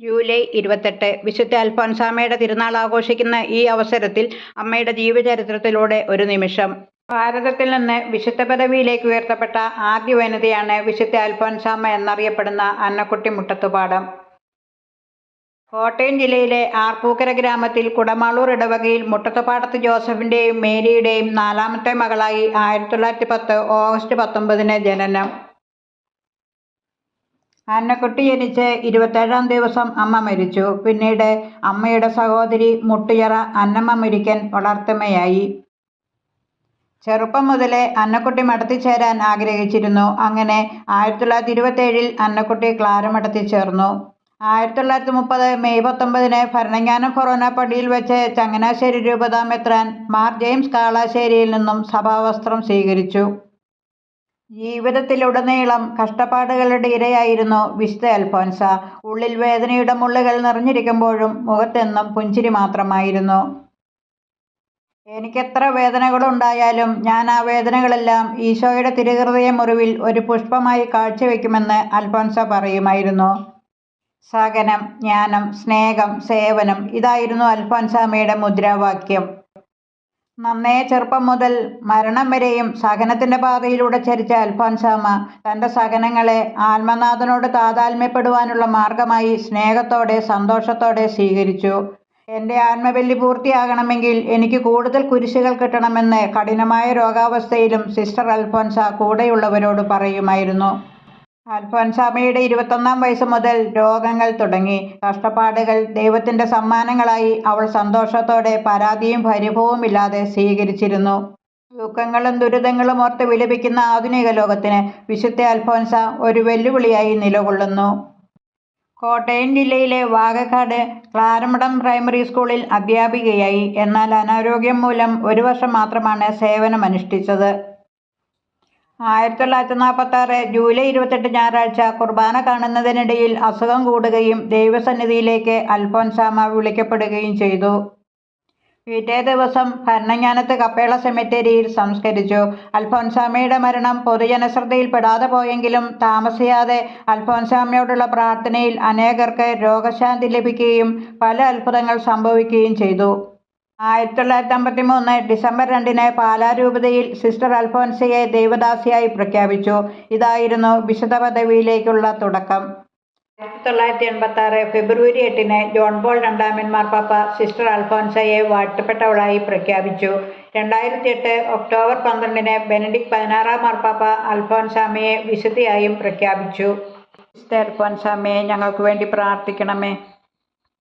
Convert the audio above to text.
July ഇരുപത്തെട്ട്. വിശുദ്ധ അൽഫോൻസാമയുടെ തിരുനാൾ ആഘോഷിക്കുന്ന ഈ അവസരത്തിൽ അമ്മയുടെ ജീവചരിത്രത്തിലൂടെ ഒരു നിമിഷം. ഭാരതത്തിൽ നിന്ന് വിശുദ്ധ പദവിയിലേക്ക് ഉയർത്തപ്പെട്ട ആദ്യ വനിതയാണ് വിശുദ്ധ അൽഫോൻസാമ എന്നറിയപ്പെടുന്ന അന്നക്കുട്ടി മുട്ടത്തുപാടം. കോട്ടയം ജില്ലയിലെ ആർപ്പൂക്കര ഗ്രാമത്തിൽ കുടമാളൂർ ഇടവകയിൽ മുട്ടത്തുപാടത്ത് ജോസഫിന്റെയും മേരിയുടെയും നാലാമത്തെ മകളായി ആയിരത്തി തൊള്ളായിരത്തി പത്ത് ഓഗസ്റ്റ് പത്തൊമ്പതിന് ജനനം. അന്നക്കുട്ടി ജനിച്ച് ഇരുപത്തേഴാം ദിവസം അമ്മ മരിച്ചു. പിന്നീട് അമ്മയുടെ സഹോദരി മുട്ടുയറ അന്നമ്മ മുരിക്കൻ വളർത്തമ്മയായി. ചെറുപ്പം മുതലേ അന്നക്കുട്ടി മഠത്തിൽ ചേരാൻ ആഗ്രഹിച്ചിരുന്നു. അങ്ങനെ ആയിരത്തി തൊള്ളായിരത്തി ഇരുപത്തേഴിൽ അന്നക്കുട്ടി ക്ലാര മഠത്തിൽ ചേർന്നു. ആയിരത്തി തൊള്ളായിരത്തി മുപ്പത് മെയ് പത്തൊമ്പതിന് ഭരണങ്ങാനം ഫൊറോന പടിയിൽ വെച്ച് ചങ്ങനാശ്ശേരി രൂപതാ മെത്രാൻ മാർ ജെയിംസ് കാളാശ്ശേരിയിൽ നിന്നും സഭാവസ്ത്രം സ്വീകരിച്ചു. ജീവിതത്തിലുടനീളം കഷ്ടപ്പാടുകളുടെ ഇരയായിരുന്നു വിശുദ്ധ അൽഫോൻസ. ഉള്ളിൽ വേദനയുടെ മുള്ളുകൾ നിറഞ്ഞിരിക്കുമ്പോഴും മുഖത്തെന്നും പുഞ്ചിരി മാത്രമായിരുന്നു. എനിക്കെത്ര വേദനകളുണ്ടായാലും ഞാൻ ആ വേദനകളെല്ലാം ഈശോയുടെ തിരുഹൃദയ മുറിവിൽ ഒരു പുഷ്പമായി കാഴ്ചവെക്കുമെന്ന് അൽഫോൻസ പറയുമായിരുന്നു. സഹനം ജ്ഞാനം സ്നേഹം സേവനം ഇതായിരുന്നു അൽഫോൻസാമ്മയുടെ മുദ്രാവാക്യം. നന്നേ ചെറുപ്പം മുതൽ മരണം വരെയും സഹനത്തിന്റെ പാതയിലൂടെ ചരിച്ച അൽഫോൻസാമ്മ തന്റെ സഹനങ്ങളെ ആത്മനാഥനോട് താതാത്മ്യപ്പെടുവാനുള്ള മാർഗമായി സ്നേഹത്തോടെ സന്തോഷത്തോടെ സ്വീകരിച്ചു. എന്റെ ആത്മവെല്ലി പൂർത്തിയാകണമെങ്കിൽ എനിക്ക് കൂടുതൽ കുരിശുകൾ കിട്ടണമെന്ന് കഠിനമായ രോഗാവസ്ഥയിലും സിസ്റ്റർ അൽഫോൻസ കൂടെയുള്ളവരോട് പറയുമായിരുന്നു. അൽഫോൻസാമയുടെ ഇരുപത്തൊന്നാം വയസ്സ് മുതൽ രോഗങ്ങൾ തുടങ്ങി. കഷ്ടപ്പാടുകൾ ദൈവത്തിന്റെ സമ്മാനങ്ങളായി അവൾ സന്തോഷത്തോടെ പരാതിയും പരിഭവവുമില്ലാതെ സ്വീകരിച്ചിരുന്നു. ദുഃഖങ്ങളും ദുരിതങ്ങളും ഓർത്ത് വിലപിക്കുന്ന ആധുനിക ലോകത്തിന് വിശുദ്ധ അൽഫോൻസ ഒരു വെല്ലുവിളിയായി നിലകൊള്ളുന്നു. കോട്ടയം ജില്ലയിലെ വാകക്കാട് ക്ലാരമടം പ്രൈമറി സ്കൂളിൽ അധ്യാപികയായി. എന്നാൽ അനാരോഗ്യം മൂലം ഒരു വർഷം മാത്രമാണ് സേവനമനുഷ്ഠിച്ചത്. ആയിരത്തി തൊള്ളായിരത്തി നാൽപ്പത്തി ആറ് ജൂലൈ ഇരുപത്തെട്ട് ഞായറാഴ്ച കുർബാന കാണുന്നതിനിടയിൽ അസുഖം കൂടുകയും ദൈവസന്നിധിയിലേക്ക് അൽഫോൻസാമ വിളിക്കപ്പെടുകയും ചെയ്തു. പിറ്റേ ദിവസം ഭരണങ്ങാനത്ത് കപ്പേള സെമിത്തേരിയിൽ സംസ്കരിച്ചു. അൽഫോൻസാമയുടെ മരണം പൊതുജനശ്രദ്ധയിൽപ്പെടാതെ പോയെങ്കിലും താമസിയാതെ അൽഫോൻസാമയോടുള്ള പ്രാർത്ഥനയിൽ അനേകർക്ക് രോഗശാന്തി ലഭിക്കുകയും പല അത്ഭുതങ്ങൾ സംഭവിക്കുകയും ചെയ്തു. ആയിരത്തി തൊള്ളായിരത്തി അമ്പത്തി മൂന്ന് ഡിസംബർ രണ്ടിന് പാലാരൂപതയിൽ സിസ്റ്റർ അൽഫോൻസയെ ദൈവദാസിയായി പ്രഖ്യാപിച്ചു. ഇതായിരുന്നു വിശുദ്ധ പദവിയിലേക്കുള്ള തുടക്കം. ആയിരത്തി തൊള്ളായിരത്തി എൺപത്തി ആറ് ഫെബ്രുവരി എട്ടിന് ജോൺ പോൾ രണ്ടാമൻ മാർപ്പാപ്പ സിസ്റ്റർ അൽഫോൻസയെ വാഴ്ത്തപ്പെട്ടവളായി പ്രഖ്യാപിച്ചു. രണ്ടായിരത്തി എട്ട് ഒക്ടോബർ പന്ത്രണ്ടിന് ബെനഡിക് പതിനാറാം മാർപ്പാപ്പ അൽഫോൻസാമയെ വിശുദ്ധിയായും പ്രഖ്യാപിച്ചു. സിസ്റ്റർ അൽഫോൻസാമയെ ഞങ്ങൾക്ക് വേണ്ടി പ്രാർത്ഥിക്കണമേ.